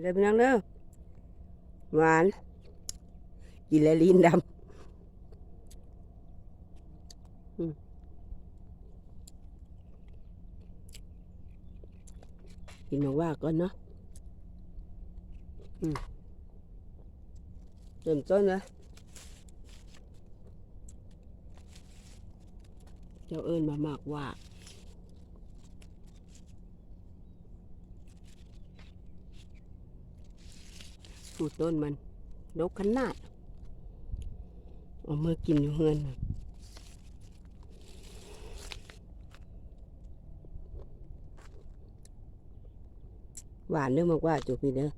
เลยพี่น้องเด้อหวานกินแล้วลิ้นดำกินมาว่าก่อนเนาะเริ่มต้นนะเจ้าเอิญมามากว่า สูตรต้นมันดกขนาดเอามือกินอยู่เฮือนหวานเด้อมากว่าจุพี่เด้อ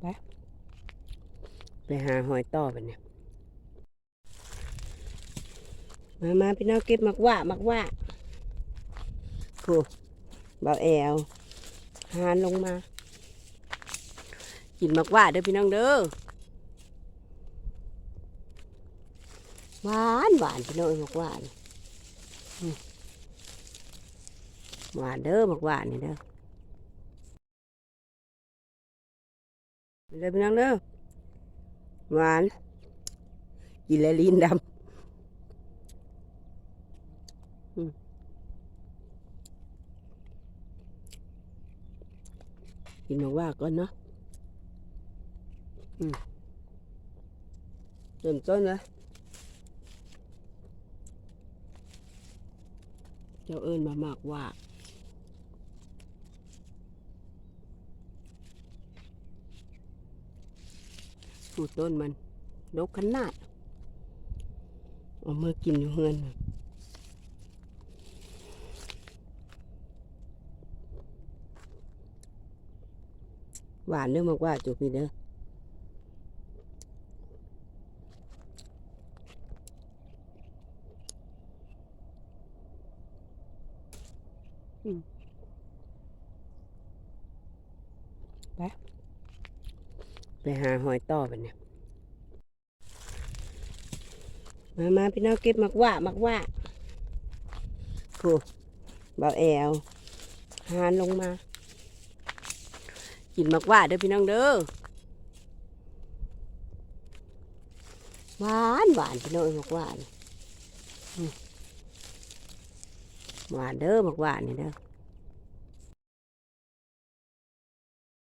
ไป ไปหาหอยต่อไปเนี่ยมามาพี่น้องเก็บมักว่ามักว่าโูเบาแอวหานลงมา กินมักว่าเด้อพี่น้องเด้อหวานหวานพี่น้องเอ้ยมักว่าหวานเด้อมักว่านี่เด้อเด้อพี่น้องเด้อ หวาน กินแล้วลิ้นดำกินมาว่าก่อนเนาะเริ่มต้นนะเจ้าเอิญมามากว่า สูต้นมันดกขนาดเอามือกินอยู่เฮือนหวานเด้อมากว่าจุพี่เด้อไป ไปหาหอยต่อไปเนี่ยมามาพี่น้องเก็บมักว่ามักว่าโูเบาแอวหานลงมา กินมักว่าเด้อพี่น้องเด้อหวานหวานพี่น้องเอ้มักว่าหวานเด้อมักว่านี่เด้อ